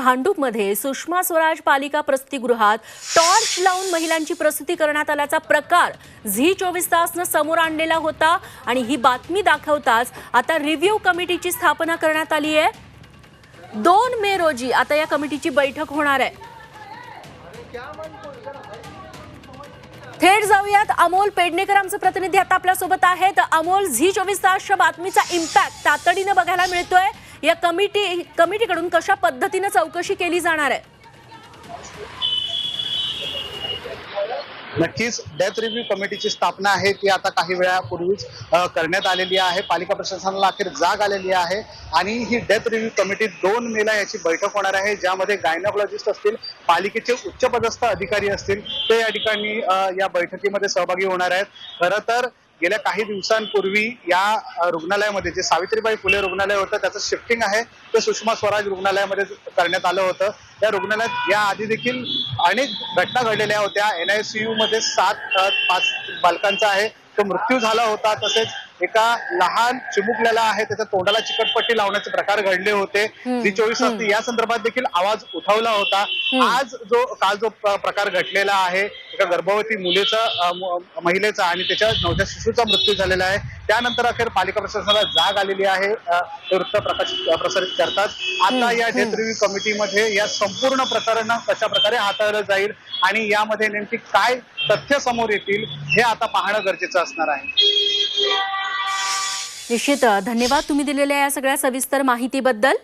भांडूपमध्ये सुषमा स्वराज पालिका प्रसूतीगृहात टॉर्च लावून महिलांची प्रसूती करण्यात आल्याचा प्रकार झी चोवीस तासनं समोर आणलेला होता आणि ही बातमी दाखवताच आता रिव्ह्यू कमिटीची स्थापना करण्यात आली आहे. दोन मे रोजी आता या कमिटीची बैठक होणार आहे. थेट जाऊयात. अमोल पेडणेकर आमचे प्रतिनिधी आता आपल्यासोबत आहेत. अमोल झी चोवीस तासच्या बातमीचा इम्पॅक्ट तातडीनं बघायला मिळतोय. या कमिटी कमिटीकडून कशा पद्धतीनं चौकशी केली जाणार आहे? नक्कीच डेथ रिव्ह्यू कमिटीची स्थापना आहे ती आता काही वेळापूर्वीच करण्यात आलेली आहे. पालिका प्रशासनाला अखेर जाग आलेली आहे आणि ही डेथ रिव्ह्यू कमिटी दोन मेला याची बैठक होणार आहे ज्यामध्ये गायनॉलॉजिस्ट असतील पालिकेचे उच्चपदस्थ अधिकारी असतील ते या ठिकाणी या बैठकीमध्ये सहभागी होणार आहेत. खरं तर गेल्या काही दिवसांपूर्वी या रुग्णालयामध्ये जे सावित्रीबाई फुले रुग्णालय होतं त्याचं शिफ्टिंग आहे. ते सुषमा स्वराज रुग्णालयामध्ये करण्यात आलं होतं. या रुग्णालयात या आधी देखील अनेक घटना घडलेल्या होत्या. एन आय सी मध्ये सात पाच बालकांचा आहे. तो मृत्यू झाला होता तसेच एका लहान चिमुकल्याला आहे त्याच्या तोंडाला चिकटपट्टी लावण्याचे प्रकार घडले होते. जी चोवीस तास या संदर्भात देखील आवाज उठवला होता. आज जो काल जो प्र- प्रकार घडलेला आहे एका गर्भवती मुलीचा महिलेचा आणि त्याच्या नवजात शिशूचा मृत्यू झालेला आहे. त्यानंतर अखेर पालिका प्रशासनाला जाग आलेली आहे हे वृत्त प्रकाश प्रसारित करतात. आता या डेथ रिव्ह्यू कमिटीमध्ये या संपूर्ण प्रकरण कशा प्रकारे हाताळलं जाईल आणि यामध्ये नेमकी काय तथ्य समोर येतील हे आता पाहणं गरजेचं असणार आहे. निश्चित धन्यवाद तुम्ही दिलेल्या या सगळ्या सविस्तर माहितीबद्दल.